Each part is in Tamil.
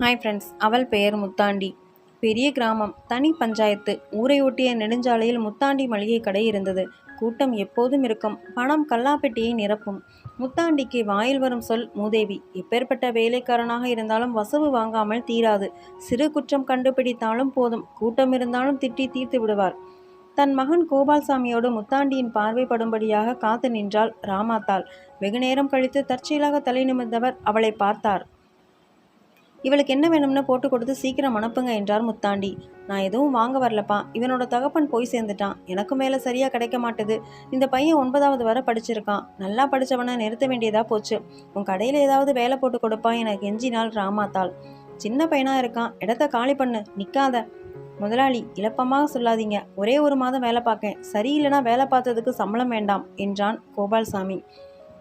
ஹாய் ஃப்ரெண்ட்ஸ் அவள் பெயர் முத்தாண்டி. பெரிய கிராமம் தனி பஞ்சாயத்து. ஊரை ஒட்டிய நெடுஞ்சாலையில் முத்தாண்டி மளிகை கடை இருந்தது. கூட்டம் எப்போதும் இருக்கும். பணம் கல்லாப்பெட்டியை நிரப்பும். முத்தாண்டிக்கு வாயில் வரும் சொல் மூதேவி எப்பேற்பட்ட வேலைக்காரனாக இருந்தாலும் வசவு வாங்காமல் தீராது. சிறு குற்றம் கண்டுபிடித்தாலும் போதும். கூட்டம் இருந்தாலும் திட்டி தீர்த்து விடுவார். தன் மகன் கோபால்சாமியோடு முத்தாண்டியின் பார்வைப்படும்படியாக காத்து நின்றாள் ராமாத்தாள். வெகுநேரம் கழித்து தற்செயலாக தலை நிமிர்ந்தவர் அவளை பார்த்தார். இவளுக்கு என்ன வேணும்னு போட்டு கொடுத்து சீக்கிரம் அனுப்புங்க என்றார் முத்தாண்டி. நான் எதுவும் வாங்க வரலப்பா. இவனோட தகப்பன் போய் சேர்ந்துட்டான். எனக்கு மேலே சரியாக கிடைக்க மாட்டுது. இந்த பையன் ஒன்பதாவது வரை படிச்சிருக்கான். நல்லா படித்தவனை நிறுத்த வேண்டியதா போச்சு. உன் கடையில் ஏதாவது வேலை போட்டு கொடுப்பா எனக்கு எஞ்சினால் ராமாத்தாள். சின்ன பையனாக இருக்கான். இடத்த காலி பண்ணு. நிற்காத முதலாளி இழப்பமாக சொல்லாதீங்க. ஒரே ஒரு மாதம் வேலை பார்க்கேன். சரியில்லைனா வேலை பார்த்ததுக்கு சம்பளம் வேண்டாம் என்றான் கோபால்சாமி.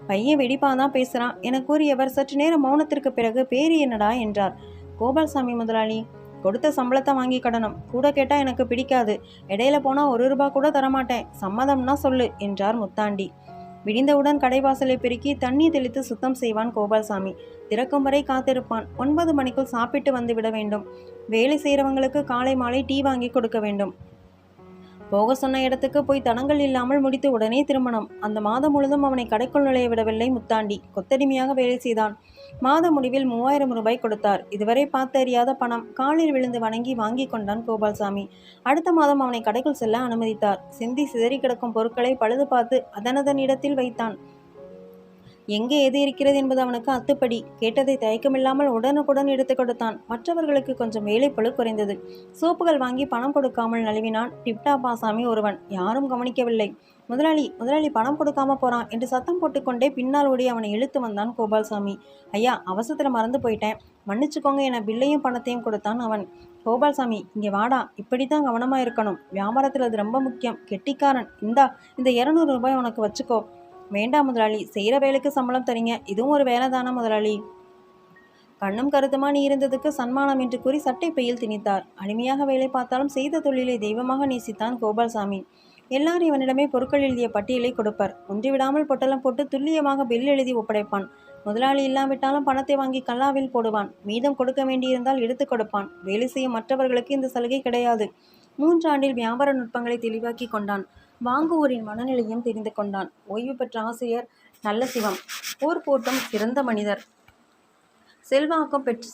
பையன் வெடிப்பான் தான் பேசுகிறான் என கூறியவர் சற்று நேரம் மௌனத்திற்கு பிறகு பேரு என்னடா? என்றார். கோபால்சாமி முதலாளி கொடுத்த சம்பளத்தை வாங்கி கடனும். கூட கேட்டால் எனக்கு பிடிக்காது. இடையில போனால் ஒரு ரூபா கூட தரமாட்டேன். சம்மதம்னா சொல்லு என்றார் முத்தாண்டி. விடிந்தவுடன் கடைவாசலை பெருக்கி தண்ணி தெளித்து சுத்தம் செய்வான் கோபால்சாமி. திறக்கும் வரை காத்திருப்பான். ஒன்பது மணிக்குள் சாப்பிட்டு வந்து விட வேண்டும். வேலை செய்கிறவங்களுக்கு காலை மாலை டீ வாங்கி கொடுக்க வேண்டும். போக சொன்ன இடத்துக்கு போய் தடங்கள் இல்லாமல் முடித்து உடனே திருமணம். அந்த மாதம் முழுதும் அவனை கடைக்குள் நுழைய விடவில்லை முத்தாண்டி. கொத்தடிமையாக வேலை செய்தான். மாத முடிவில் மூவாயிரம் ரூபாய் கொடுத்தார். இதுவரை பார்த்து அறியாத பணம். காலில் விழுந்து வணங்கி வாங்கி கொண்டான் கோபால்சாமி. அடுத்த மாதம் அவனை கடைக்குள் செல்ல அனுமதித்தார். சிந்தி சிதறி கிடக்கும் பொருட்களை பழுது பார்த்து அதனதன் இடத்தில் வைத்தான். எங்கே எது இருக்கிறது என்பது அவனுக்கு அத்துப்படி. கேட்டதை தயக்கமில்லாமல் உடனுக்குடன் எடுத்து கொடுத்தான். மற்றவர்களுக்கு கொஞ்சம் வேலைப்பழு குறைந்தது. சோப்புகள் வாங்கி பணம் கொடுக்காமல் நழுவினான் டிப்டா பாசாமி ஒருவன். யாரும் கவனிக்கவில்லை. முதலாளி முதலாளி பணம் கொடுக்காம போறான் என்று சத்தம் போட்டுக்கொண்டே பின்னால் ஓடி அவனை இழுத்து வந்தான் கோபால்சாமி. ஐயா அவசரத்தில் மறந்து போயிட்டேன். மன்னிச்சுக்கோங்க என பில்லையும் பணத்தையும் கொடுத்தான் அவன். கோபால்சாமி இங்கே வாடா. இப்படித்தான் கவனமாக இருக்கணும். வியாபாரத்தில் அது ரொம்ப முக்கியம். கெட்டிக்காரன். இந்தா இந்த இரநூறு ரூபாய் உனக்கு வச்சுக்கோ. வேண்டாம் முதலாளி செய்கிற வேலைக்கு சம்பளம் தரீங்க. இதுவும் ஒரு வேலை தானே முதலாளி? கண்ணும் கருத்துமா நீ இருந்ததுக்கு சன்மானம் என்று கூறி சட்டை பையில் திணித்தார். அடிமையாக வேலை பார்த்தாலும் செய்த தொழிலை தெய்வமாக நேசித்தான் கோபால்சாமி. எல்லாரும் இவனிடமே பொருட்கள் எழுதிய பட்டியலை கொடுப்பார். ஒன்றிவிடாமல் பொட்டலம் போட்டு துல்லியமாக பில் எழுதி ஒப்படைப்பான். முதலாளி இல்லாவிட்டாலும் பணத்தை வாங்கி கல்லாவில் போடுவான். மீதம் கொடுக்க வேண்டியிருந்தால் எடுத்து கொடுப்பான். வேலை செய்யும் மற்றவர்களுக்கு இந்த சலுகை கிடையாது. மூன்றாண்டில் வியாபார நுட்பங்களை தெளிவாக்கி கொண்டான். வாங்குவோரின் மனநிலையும் தெரிந்து கொண்டான். ஓய்வு பெற்ற ஆசிரியர் நல்ல சிவம் போர் போட்டும் சிறந்த மனிதர். செல்வாக்கும் பெற்று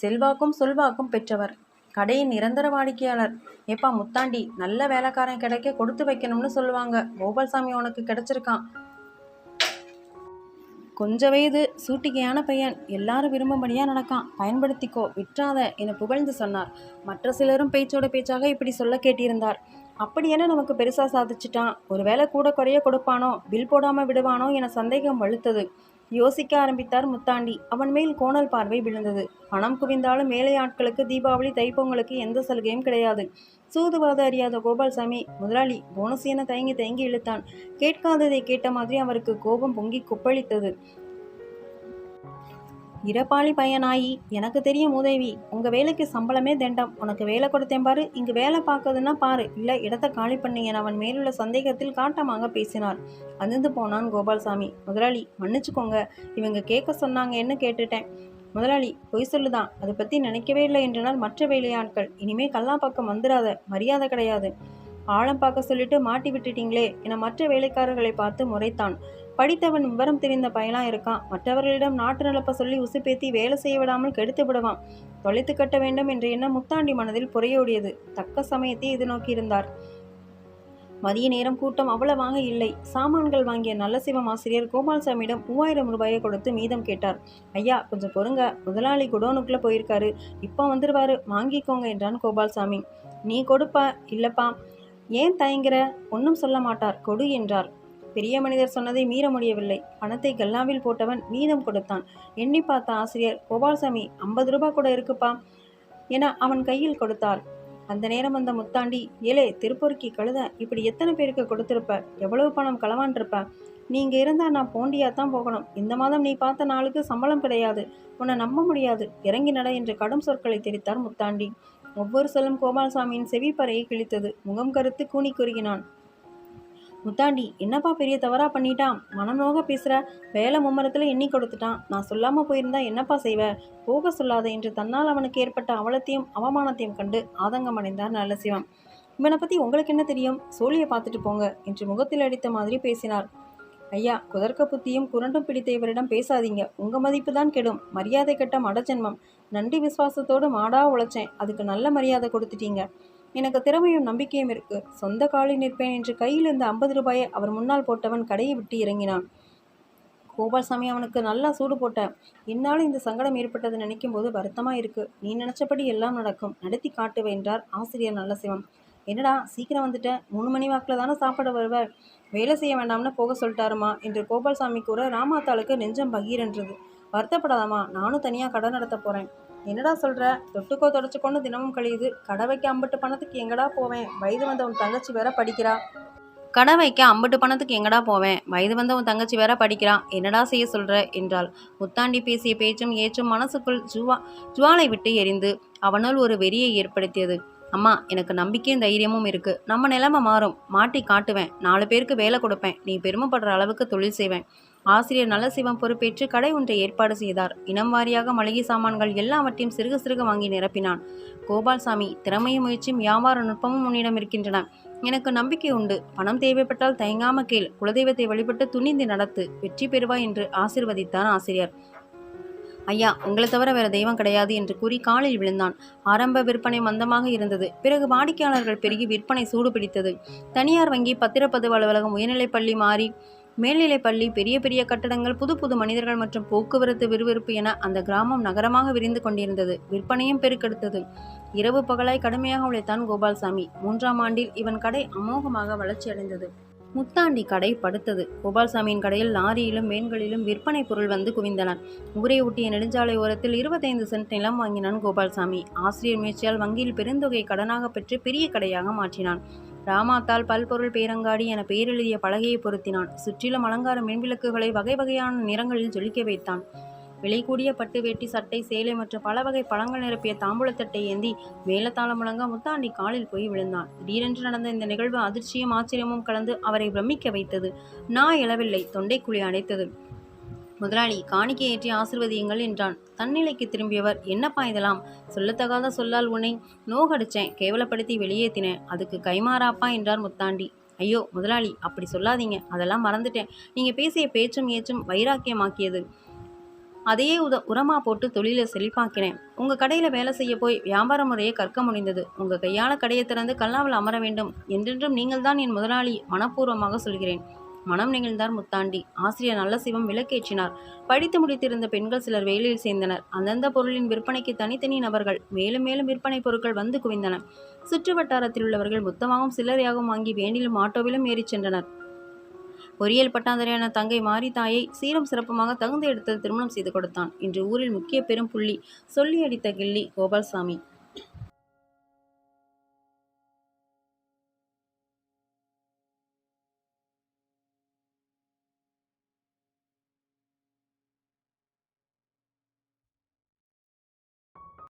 செல்வாக்கும் சொல்வாக்கும் பெற்றவர். கடையின் நிரந்தர வாடிக்கையாளர். ஏப்பா முத்தாண்டி நல்ல வேலைக்காரன் கிடைக்க கொடுத்து வைக்கணும்னு சொல்லுவாங்க. கோபால்சாமி உனக்கு கிடைச்சிருக்கான். கொஞ்ச வயது சூட்டிகையான பையன். எல்லாரும் விரும்பும்படியாக நடக்கான். பயன்படுத்திக்கோ விற்றாத என புகழ்ந்து சொன்னார். மற்ற சிலரும் பேச்சோட பேச்சாக இப்படி சொல்ல கேட்டிருந்தார். அப்படி என்ன நமக்கு பெருசாக சாதிச்சிட்டான்? ஒருவேளை கூட குறைய கொடுப்பானோ? பில் போடாமல் விடுவானோ என சந்தேகம் வலுத்தது. யோசிக்க ஆரம்பித்தார் முத்தாண்டி. அவன் மேல் கோணல் பார்வை விழுந்தது. பணம் குவிந்தாலும் மேலை ஆட்களுக்கு தீபாவளி தைப்பொங்கலுக்கு எந்த சலுகையும் கிடையாது. சூதுவாத அறியாத கோபால்சாமி முதலாளி போனஸ் என தயங்கி தயங்கி இழுத்தான். கேட்காததை கேட்ட மாதிரி அவருக்கு கோபம் பொங்கி கொப்பளித்தது. இரப்பாளி பையனாயி. எனக்கு தெரியும் உதவி. உங்கள் வேலைக்கு சம்பளமே தண்டம். உனக்கு வேலை கொடுத்தேன் பாரு. இங்கு வேலை பார்க்குதுன்னா பாரு. இல்லை இடத்த காலி பண்ணி என அவன் மேலுள்ள சந்தேகத்தில் காட்டமாக பேசினார் அதிர்ந்து போனான் கோபால்சாமி. முதலாளி மன்னிச்சுக்கோங்க. இவங்க கேட்க சொன்னாங்கன்னு கேட்டுட்டேன். முதலாளி பொய் சொல்லுதான் அதை பற்றி நினைக்கவே இல்லை என்றனால் மற்ற வேலையாட்கள். இனிமே கல்லா பக்கம் வந்துடாத மரியாதை கிடையாது. ஆழம் பார்க்க சொல்லிட்டு மாட்டி விட்டுட்டீங்களே என மற்ற வேலைக்காரர்களை பார்த்து முறைத்தான். படித்தவன் விவரம் தெரிந்த பயலாம் இருக்கான். மற்றவர்களிடம் நாட்டு நலப்ப சொல்லி உசுப்பேத்தி வேலை செய்ய விடாமல் கெடுத்து விடுவான். தொலைத்து கட்ட வேண்டும் என்ற எண்ணம் முத்தாண்டி மனதில் புறையோடியது தக்க சமயத்தை எதிர்நோக்கியிருந்தார் மதிய நேரம் கூட்டம் அவ்வளவாக இல்லை. சாமான்கள் வாங்கிய நல்ல சிவம் ஆசிரியர் கோபால்சாமியிடம் மூவாயிரம் ரூபாயை கொடுத்து மீதம் கேட்டார். ஐயா கொஞ்சம் பொறுங்க. முதலாளி குடோனுக்குள்ள போயிருக்காரு. இப்போ வந்துருவாரு. வாங்கிக்கோங்க என்றான் கோபால்சாமி. நீ கொடுப்பா? இல்லப்பா. ஏன் தயங்குற? ஒன்றும் சொல்ல மாட்டார். கொடு என்றார். பெரிய மனிதர் சொன்னதை மீற முடியவில்லை. பணத்தை கல்லாவில் போட்டவன் மீதம் கொடுத்தான். எண்ணி பார்த்த ஆசிரியர் கோபால்சாமி ஐம்பது ரூபாய் கூட இருக்குப்பா என அவன் கையில் கொடுத்தாள். அந்த நேரம் அந்த முத்தாண்டி ஏலே திருப்பொருக்கி கழுத இப்படி எத்தனை பேருக்கு கொடுத்துருப்ப? எவ்வளவு பணம் களவான்ருப்ப நீங்கள் இருந்தால் நான் போண்டியா தான் போகணும். இந்த மாதம் நீ பார்த்த நாளுக்கு சம்பளம் கிடையாது. உன்னை நம்ப முடியாது. இறங்கி நட என்று கடும் சொற்களை தெரித்தார் முத்தாண்டி. ஒவ்வொரு சொல்லும் கோபால்சாமியின் செவிப்பறையை கிழித்தது. முகம் கருத்து கூனி குறுகினான். முத்தாண்டி என்னப்பா பெரிய தவறாக பண்ணிட்டான்? மனநோக பேசுகிற வேலை மும்மரத்தில் எண்ணி கொடுத்துட்டான். நான் சொல்லாமல் போயிருந்தா என்னப்பா செய்வ? போக சொல்லாத என்று தன்னால் அவனுக்கு ஏற்பட்ட அவலத்தையும் அவமானத்தையும் கண்டு ஆதங்கம் அடைந்தார் நல்லசிவம். இவனை பற்றி உங்களுக்கு என்ன தெரியும்? சோழியை பார்த்துட்டு போங்க என்று முகத்தில் அடித்த மாதிரி பேசினார். ஐயா குதர்க்க புத்தியும் குரண்டும் பிடித்த இவரிடம் பேசாதீங்க. உங்கள் மதிப்பு தான் கெடும். மரியாதை கெட்ட மடஜென்மம். நன்றி விசுவாசத்தோடு மாடா உழைச்சேன். அதுக்கு நல்ல மரியாதை கொடுத்துட்டீங்க. எனக்கு திறமையும் நம்பிக்கையும் இருக்கு. சொந்த காலில் நிற்பேன் என்று கையில் இருந்த ஐம்பது ரூபாயை அவர் முன்னால் போட்டவன் கடையை விட்டு இறங்கினான். கோபால்சாமி அவனுக்கு நல்லா சூடு போட்டேன். என்னால் இந்த சங்கடம் ஏற்பட்டது நினைக்கும் போது வருத்தமாக இருக்கு. நீ நினைச்சபடி எல்லாம் நடக்கும். நடத்தி காட்டுவே என்றார் ஆசிரியர் நல்லசிவம். என்னடா சீக்கிரம் வந்துட்டேன் மூணு மணி வாக்கில் தானே சாப்பிட வருவார். வேலை செய்ய வேண்டாம்னு போக சொல்லிட்டாருமா என்று கோபால்சாமி கூற ராமாத்தாளுக்கு நெஞ்சம் பகீரென்றது. வருத்தப்படாதாமா நானும் தனியாக கடை நடத்த போகிறேன் என்னடா சொல்கிற தொட்டுக்கோ தொடச்சிக்கொண்டு தினமும் கழியுது. கடவைக்கு அம்பிட்டு அம்பட்டு பணத்துக்கு எங்கடா போவேன்? வயது வந்த உன் தங்கச்சி வேற படிக்கிறா. கடவைக்கு அம்பட்டு பணத்துக்கு எங்கடா போவேன்? வயது வந்த உன் தங்கச்சி வேற படிக்கிறான் என்னடா செய்ய சொல்கிற என்றாள். முத்தாண்டி பேசிய பேச்சும் ஏச்சும் மனசுக்குள் ஜுவா ஜுவாலை விட்டு எரிந்து அவனால் ஒரு வெறியை ஏற்படுத்தியது. அம்மா எனக்கு நம்பிக்கையும் தைரியமும் இருக்கு. நம்ம நிலைமை மாறும். மாட்டி காட்டுவேன். நாலு பேருக்கு வேலை கொடுப்பேன். நீ பெருமைப்படுற அளவுக்கு தொழில் செய்வேன். ஆசிரியர் நல்லசிவம் பொறுப்பேற்று கடை ஒன்றை ஏற்பாடு செய்தார். இனம் வாரியாக மளிகை சாமான்கள் எல்லாவற்றையும் சிறுக சிறுக வாங்கி நிரப்பினான். கோபால்சாமி திறமையும் முயற்சியும் வியாபார நுட்பமும் உன்னிடம் இருக்கின்றன. எனக்கு நம்பிக்கை உண்டு. பணம் தேவைப்பட்டால் தயங்காம கேள். குலதெய்வத்தை வழிபட்டு துணிந்து நடத்து. வெற்றி பெறுவாய் என்று ஆசிர்வதித்தான் ஆசிரியர். ஐயா உங்களை தவிர வேற தெய்வம் கிடையாது என்று கூறி காலில் விழுந்தான். ஆரம்ப விற்பனை மந்தமாக இருந்தது. பிறகு வாடிக்கையாளர்கள் பெருகி விற்பனை சூடு பிடித்தது தனியார் வங்கி பத்திரப்பதிவு அலுவலகம் உயர்நிலைப்பள்ளி மாறி மேல்நிலைப் பள்ளி பெரிய பெரிய கட்டடங்கள் புது புது மனிதர்கள் மற்றும் போக்குவரத்து விறுவிறுப்பு என அந்த கிராமம் நகரமாக விரிந்து கொண்டிருந்தது. விற்பனையும் பெருக்கெடுத்தது. இரவு பகலாய் கடுமையாக உழைத்தான் கோபால்சாமி. மூன்றாம் ஆண்டில் இவன் கடை அமோகமாக வளர்ச்சியடைந்தது முத்தாண்டி கடை படுத்தது. கோபால்சாமியின் கடையில் லாரியிலும் வேன்களிலும் விற்பனை பொருள் வந்து குவிந்தன ஊரை ஒட்டிய நெடுஞ்சாலை ஓரத்தில் இருபத்தைந்து சென்ட் நிலம் வாங்கினான் கோபால்சாமி. ஆசிரியர் முயற்சியால் வங்கியில் பெருந்தொகை கடனாக பெற்று பெரிய கடையாக மாற்றினான். ராமாத்தால் பல்பொருள் பேரங்காடி என பெயரெழுதிய பலகையை பொருத்தினான். சுற்றிலும் அலங்கார மின்விளக்குகளை வகை வகையான நிறங்களில் ஜொலிக்க வைத்தான். விலை கூடிய பட்டு வேட்டி சட்டை சேலை மற்றும் பல வகை பழங்கள் நிரப்பிய தாம்பூலத்தட்டை ஏந்தி மேலத்தாளம் முழங்க முத்தாண்டி காலில் போய் விழுந்தான். திடீரென்று நடந்த இந்த நிகழ்வு அதிர்ச்சியும் ஆச்சரியமும் கலந்து அவரை பிரமிக்க வைத்தது. நான் எழவில்லை தொண்டைக்குழி அடைத்தது முதலாளி காணிக்கை ஏற்றி ஆசிர்வதியுங்கள் என்றான். தன்னிலைக்கு திரும்பியவர் என்னப்பா இதெல்லாம்? சொல்லத்தகாத சொல்லால் உன்னை நோகடிச்சேன். கேவலப்படுத்தி வெளியேத்தினேன் அதுக்கு கைமாறாப்பா? என்றார் முத்தாண்டி. ஐயோ முதலாளி அப்படி சொல்லாதீங்க. அதெல்லாம் மறந்துட்டேன். நீங்க பேசிய பேச்சும் ஏச்சும் வைராக்கியமாக்கியது. அதையே உத உரமா போட்டு தொழிலை செழிப்பாக்கினேன். உங்க கடையில வேலை செய்ய போய் வியாபார முறையை கற்க முடிந்தது. உங்க கையால கடையை திறந்து கல்லாவில் அமர வேண்டும். என்றென்றும் நீங்கள்தான் என் முதலாளி. மனப்பூர்வமாக சொல்கிறேன். மனம் நெகிழ்ந்தார் முத்தாண்டி. ஆசிரியர் நல்ல சிவம் விளக்கேற்றினார். படித்து முடித்திருந்த பெண்கள் சிலர் வேலையில் சேர்ந்தனர். அந்தந்த பொருளின் விற்பனைக்கு தனித்தனி நபர்கள் மேலும் மேலும் விற்பனை பொருட்கள் வந்து குவிந்தன. சுற்று வட்டாரத்தில் உள்ளவர்கள் மொத்தமாகவும் சில்லறையாகவும் வாங்கி வேண்டிலும் ஆட்டோவிலும் ஏறிச் சென்றனர். பொறியியல் பட்டாந்தரையான தங்கை மாரி தாயை சீரும் சிறப்புமாக தகுந்த இடத்தில் திருமணம் செய்து கொடுத்தான். இன்று ஊரில் முக்கிய பெரும் புள்ளி சொல்லி அடித்த கிள்ளி கோபால்சாமி.